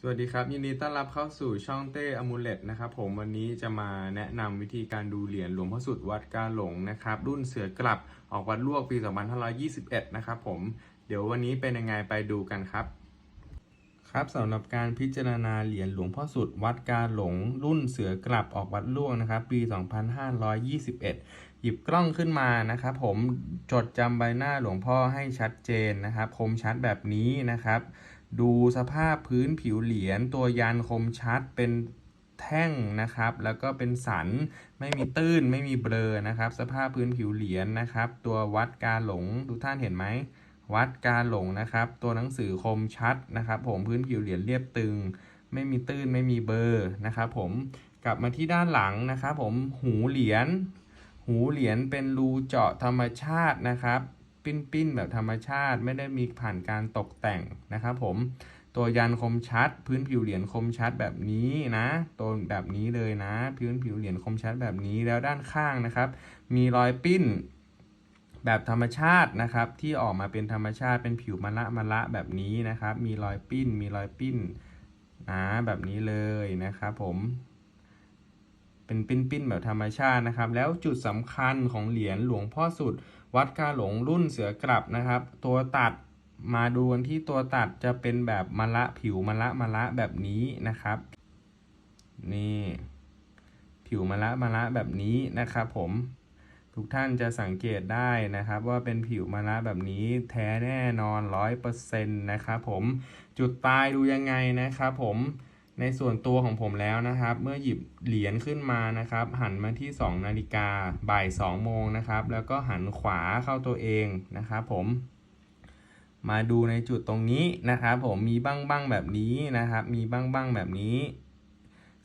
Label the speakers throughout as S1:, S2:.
S1: สวัสดีครับ ยินดีต้อนรับเข้าสู่ช่องเต้อมูเลตนะครับผมวันนี้จะมาแนะนำวิธีการดูเหรียญหลวงพ่อสุดวัดกาหลงนะครับ รุ่นเสือกลับออกวัดลวกปี 2521 นะครับผมเดี๋ยววันนี้เป็นยังไงไปดูกันครับ ครับสำหรับการพิจารณาเหรียญหลวงพ่อสุดวัดกาหลง รุ่นเสือกลับออกวัดล่วงนะครับ ปี 2521 หยิบกล้องขึ้นมานะครับผมจดจำใบหน้าหลวงพ่อให้ชัดเจนนะครับ คมชัดแบบนี้นะครับ ดูสภาพพื้นผิวเหรียญตัวยันคมชัดเป็นแท่งนะครับ แล้วก็เป็นสันไม่มีตื้นไม่มีเบลอนะครับ สภาพพื้นผิวเหรียญนะครับ ตัววัดการหลงทุกท่านเห็นไหมวัดการหลงนะครับ ตัวหนังสือคมชัดนะครับ ผมพื้นผิวเหรียญเรียบตึง ไม่มีตื้นไม่มีเบอร์นะครับผมกลับมาที่ด้านหลังนะครับ ผมหูเหรียญหูเหรียญเป็นรูเจาะธรรมชาตินะครับ ปิ้นๆ แบบธรรมชาติ ไม่ได้มีผ่านการตกแต่งนะครับผมตัวยันคมชัด พื้นผิวเหรียญคมชัดแบบนี้นะตัวแบบนี้เลยนะ พื้นผิวเหรียญคมชัดแบบนี้แล้วด้านข้างนะครับ มีรอยปิ้นแบบธรรมชาตินะครับ ที่ออกมาเป็นธรรมชาติเป็นผิวมะละมะละแบบนี้นะครับ มีรอยปิ้น มีรอยปิ้นนะแบบนี้เลยนะครับผม เป็นปิ้นๆแบบธรรมชาตินะครับ แล้วจุดสำคัญของเหรียญหลวงพ่อสุด วัดกาหลงรุ่นเสือกลับนะครับ ตัวตัดมาดูกันที่ตัวตัดจะเป็นแบบมะละผิวมะละมะละแบบนี้นะครับ นี่ ผิวมะละมะละแบบนี้นะครับ ผมทุกท่านจะสังเกตได้นะครับ ว่าเป็นผิวมะละแบบนี้แท้แน่นอนร้อยเปอร์เซ็นต์นะครับผมจุดตายดูยังไงนะครับผม ในส่วนตัวของผมแล้วนะครับ เมื่อหยิบเหรียญขึ้นมานะครับ หันมาที่ 2 นาฬิกาบ่าย 2 โมงนะครับ แล้วก็หันขวาเข้าตัวเองนะครับผม มาดูในจุดตรงนี้นะครับ ผมมีบ้างบ้างๆแบบนี้นะครับ มีบ้างบ้างๆแบบนี้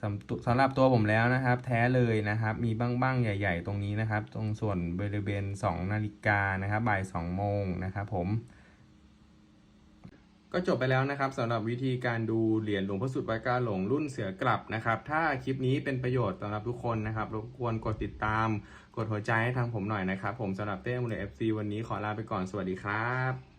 S1: สำสำหรับตัวผมแล้วนะครับ แท้เลยนะครับ มีบ้างบ้างๆใหญ่ ๆ ตรงนี้นะครับ ตรงส่วนบริเวณ2นาฬิกานะครับบ่าย2โมงนะครับ ผม ก็จบไปแล้วนะครับสำหรับวิธีการดูเหรียญหลวงพ่อสุดวัดกาหลงรุ่นเสือกลับนะครับ ถ้าคลิปนี้เป็นประโยชน์สำหรับทุกคนนะครับรบกวนกดติดตาม กดหัวใจให้ทางผมหน่อยนะครับ ผมสำหรับเต้มูลเอฟซีวันนี้ขอลาไปก่อนสวัสดีครับ